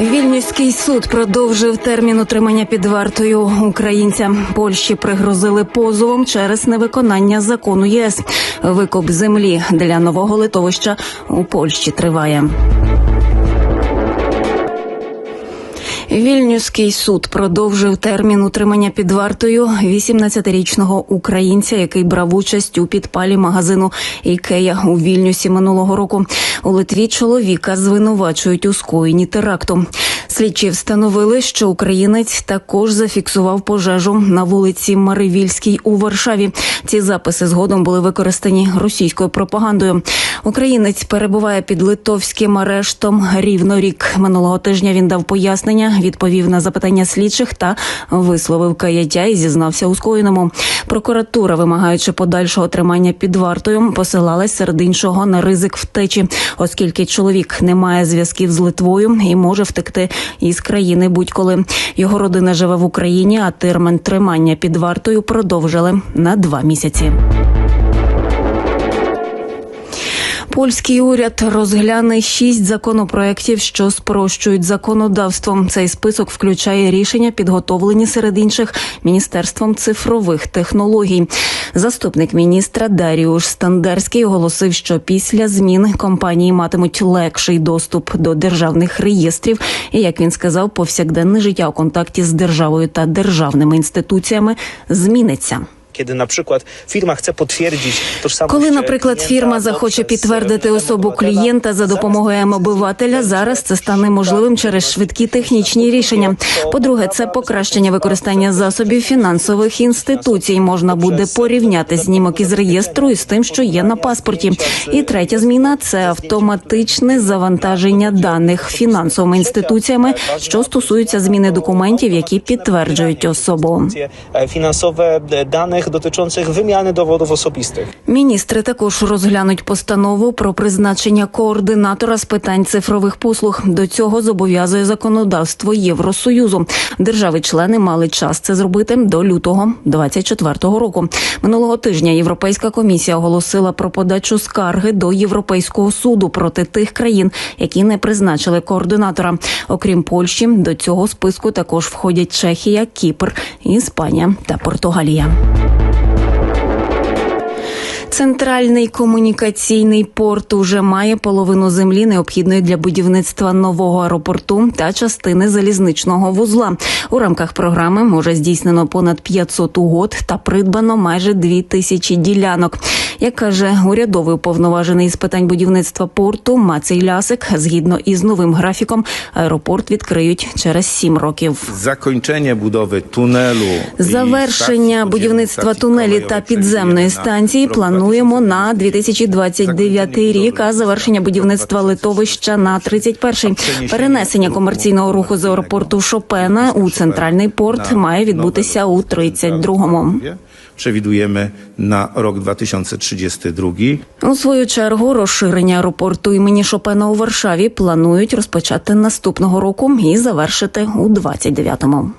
Вільнюський суд продовжив термін утримання під вартою українця. Польщі пригрозили позовом через невиконання закону ЄС. Викуп землі для нового литовища у Польщі триває. Вільнюський суд продовжив термін утримання під вартою 18-річного українця, який брав участь у підпалі магазину Ікея у Вільнюсі минулого року. У Литві чоловіка звинувачують у скоєнні теракту. Слідчі встановили, що українець також зафіксував пожежу на вулиці Маривільській у Варшаві. Ці записи згодом були використані російською пропагандою. Українець перебуває під литовським арештом рівно рік. Минулого тижня він дав пояснення, відповів на запитання слідчих та висловив каяття і зізнався у скоєному. Прокуратура, вимагаючи подальшого тримання під вартою, посилалась серед іншого на ризик втечі, оскільки чоловік не має зв'язків з Литвою і може втекти із країни будь-коли. Його родина живе в Україні, а термін тримання під вартою продовжили на два місяці. Польський уряд розгляне шість законопроєктів, що спрощують законодавство. Цей список включає рішення, підготовлені серед інших міністерством цифрових технологій. Заступник міністра Даріуш Стандерський оголосив, що після змін компанії матимуть легший доступ до державних реєстрів. І як він сказав, повсякденне життя у контакті з державою та державними інституціями зміниться. Kiedy na przykład firma chce potwierdzić tożsamość Коли, наприклад, klienta, фірма захоче підтвердити e, особу obywatela, клієнта за допомогою М-обивателя, зараз це стане можливим через швидкі технічні рішення. По-друге, це покращення використання засобів фінансових інституцій. Можна буде порівняти знімок із реєстру із тим, що є на паспорті. І третя зміна це автоматичне завантаження даних фінансовими інституціями, що стосуються зміни документів, які підтверджують особу. e, finansowe danych dotyczących wymiany dowodów osobistych. Міністри також розглянуть постанову про призначення координатора з питань цифрових послуг. До цього зобов'язує законодавство Євросоюзу. Держави-члени мали час це зробити до лютого 24-го року. Минулого тижня Європейська комісія оголосила про подачу скарги до Європейського суду проти тих країн, які не призначили координатора. Окрім Польщі, до цього списку також входять Чехія, Кіпр, Іспанія та Португалія. Центральний комунікаційний порт уже має половину землі, необхідної для будівництва нового аеропорту та частини залізничного вузла. У рамках програми може здійснено понад 500 угод та придбано майже 2 тисячі ділянок. Як каже урядовий уповноважений з питань будівництва порту Мацей Лясик, згідно із новим графіком, аеропорт відкриють через 7 років. Budowy tunelu. i Завершення будівництва тунелі та підземної станції rok плануємо 2020. на 2029 рік, а завершення будівництва литовища на 31-й. Перенесення комерційного руху з аеропорту Шопена у центральний порт має відбутися у lotnisko w 32-му. Krakowie. Przewidujemy na rok 2032. У свою чергу розширення аеропорту імені Шопена у Варшаві планують розпочати наступного року і завершити у 29-му.